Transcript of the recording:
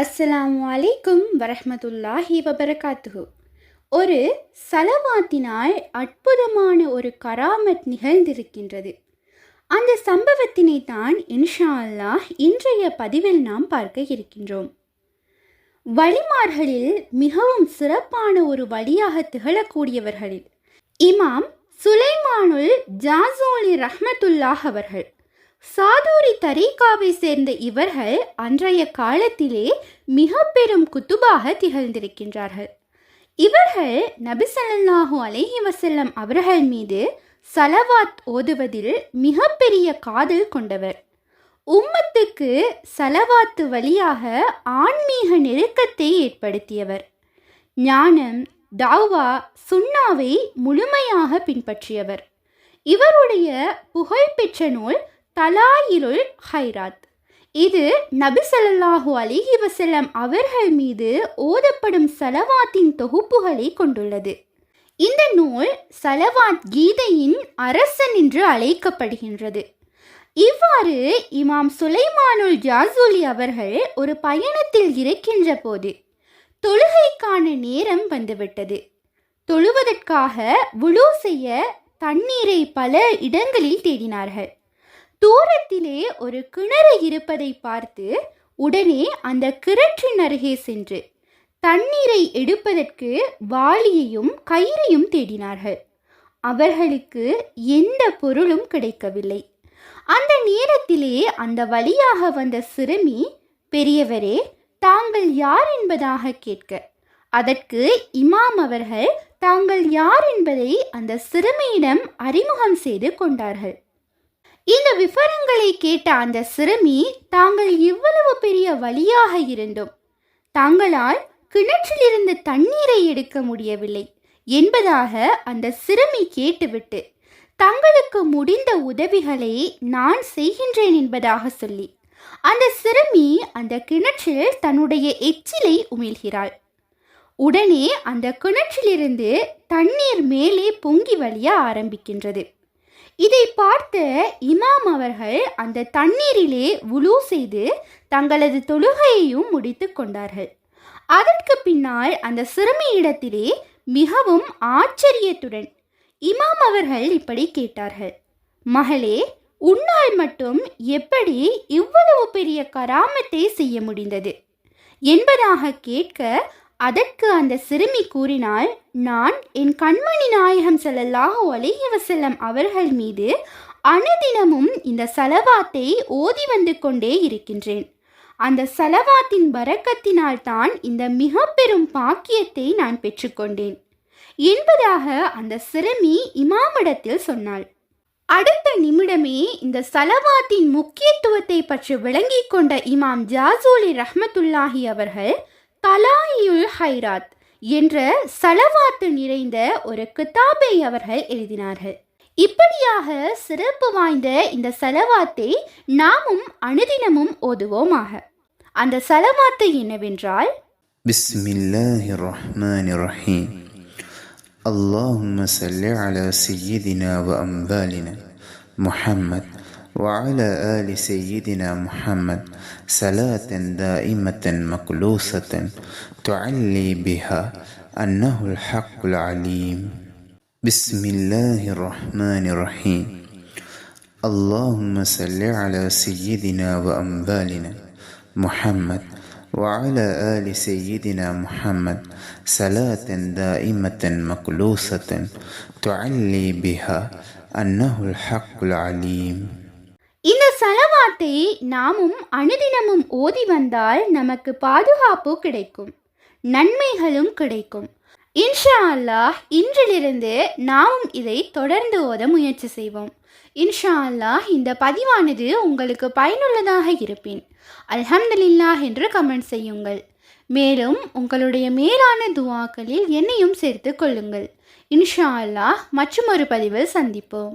அஸ்ஸலாம் அலைக்கும் வரஹ்மத்துல்லாஹி வபரகாத்துஹு ஒரு சலவாத்தினால் அற்புதமான ஒரு கராமத் நிகழ்ந்திருக்கின்றது. அந்த சம்பவத்தினை தான் இன்ஷா அல்லாஹ் இன்றைய பதிவில் நாம் பார்க்க இருக்கின்றோம். வழிமார்களில் மிகவும் சிறப்பான ஒரு வழியாக திகழக்கூடியவர்களில் இமாம் சுலைமானுல் ஜாசோலி ரஹ்மத்துல்லாஹ் அவர்கள். சாதூரி தரீகாவை சேர்ந்த இவர்கள் அன்றைய காலத்திலே மிக பெரும் குத்துபாக திகழ்ந்திருக்கின்றார்கள். இவர்கள் நபிசல்லாஹு அலேஹி வசல்லம் அவர்கள் மீது சலவாத் ஓதுவதில் மிகப்பெரிய காதல் கொண்டவர். உம்மத்துக்கு சலவாத்து வழியாக ஆன்மீக நெருக்கத்தை ஏற்படுத்தியவர். ஞானம் தாவா சுன்னாவை முழுமையாக பின்பற்றியவர். இவருடைய புகழ்பெற்ற நூல் தலாயிலுல் ஹைராத். இது நபி ஸல்லல்லாஹு அலைஹி அவர்கள் மீது ஓதப்படும் சலவாத்தின் தொகுப்புகளை கொண்டுள்ளது. இந்த நூல் சலவாத் கீதையின் அரசன் என்று அழைக்கப்படுகின்றது. இவ்வாறு இமாம் சுலைமானுல் ஜாசூலி அவர்கள் ஒரு பயணத்தில் இருக்கின்ற போது தொழுகைக்கான நேரம் வந்துவிட்டது. தொழுவதற்காக உழு செய்ய தண்ணீரை பல இடங்களில் தேடினார்கள். தூரத்திலே ஒரு கிணறு இருப்பதை பார்த்து உடனே அந்த கிணற்றின் அருகே சென்று தண்ணீரை எடுப்பதற்கு வாளியையும் கயிறையும் தேடினார்கள். அவர்களுக்கு எந்த பொருளும் கிடைக்கவில்லை. அந்த நேரத்திலே அந்த வழியாக வந்த சிறுமி பெரியவரே தாங்கள் யார் என்பதாக கேட்க. அதற்கு இமாம் அவர்கள் தாங்கள் யார் என்பதை அந்த சிறுமியிடம் அறிமுகம் செய்து கொண்டார்கள். இந்த விவரங்களை கேட்ட அந்த சிறுமி தாங்கள் இவ்வளவு பெரிய வழியாக இருந்தும் தாங்களால் கிணற்றிலிருந்து தண்ணீரை எடுக்க முடியவில்லை என்பதாக அந்த சிறுமி கேட்டுவிட்டு தங்களுக்கு முடிந்த உதவிகளை நான் செய்கின்றேன் என்பதாக சொல்லி அந்த சிறுமி அந்த கிணற்றில் தன்னுடைய எச்சிலை உமிழ்கிறாள். உடனே அந்த கிணற்றிலிருந்து தண்ணீர் மேலே பொங்கி வழிய ஆரம்பிக்கின்றது. இதை பார்த்த இமாம் அவர்கள் அந்த தண்ணீரிலே உலு செய்து தங்களது தொழுகையையும் முடித்து கொண்டார்கள். அதற்கு பின்னால் அந்த சிறுமியிடத்திலே மிகவும் ஆச்சரியத்துடன் இமாம் அவர்கள் இப்படி கேட்டார்கள். மகளே உன்னால் மட்டும் எப்படி இவ்வளவு பெரிய கராமத்தை செய்ய முடிந்தது? என்பதாக கேட்க அதற்கு அந்த சிறுமி கூறினாள் நான் என் கண்மணி நாயகம் செல்லல்லாஹு அலிஹி வசல்லம் அவர்கள் மீது அனுதினமும் இந்த சலவாத்தை ஓதி வந்து கொண்டே இருக்கின்றேன். அந்த சலவாத்தின் வரக்கத்தினால் தான் இந்த மிக பெரும் பாக்கியத்தை நான் பெற்றுக்கொண்டேன் என்பதாக அந்த சிறுமி இமாமிடத்தில் சொன்னாள். அடுத்த நிமிடமே இந்த சலவாத்தின் முக்கியத்துவத்தை பற்றி விளங்கிக் கொண்ட இமாம் ஜாசூலி ரஹமத்துல்லாஹி அவர்கள் தலாயுல் ஹைராத் என்ற சலவாத்து நிறைந்த ஒரு கிதாபை அவர்கள் எழுதினார்கள் இப்படியாக சிறப்பு வாய்ந்த இந்த சலவாத்தை நாமும் அனுதினமும் ஓதுவோமாக அந்த சலவாத்து என்னவென்றால் بسم الله الرحمن الرحيم اللهم صل على سيدنا وأنبالنا محمد وعلى آل سيدنا محمد صلاة دائمة مقلوسة تعلي بها أنه الحق العليم. بسم الله الرحمن الرحيم. اللهم صل على سيدنا وأنبالنا محمد وعلى آل سيدنا محمد صلاة دائمة مقلوسة تعلي بها أنه الحق العليم. இந்த சலவாத்தை நாமும் அனுதினமும் ஓதி வந்தால் நமக்கு பாதுகாப்பு கிடைக்கும் நன்மைகளும் கிடைக்கும். இன்ஷா அல்லாஹ் இன்றிலிருந்து நாமும் இதை தொடர்ந்து ஓத முயற்சி செய்வோம். இன்ஷா அல்லாஹ் இந்த பதிவானது உங்களுக்கு பயனுள்ளதாக இருப்பேன். அல்ஹம்துலில்லாஹ் என்று கமெண்ட் செய்யுங்கள். மேலும் உங்களுடைய மேலான துவாக்களில் என்னையும் சேர்த்து கொள்ளுங்கள். இன்ஷா அல்லாஹ் மற்றொரு பதிவில் சந்திப்போம்.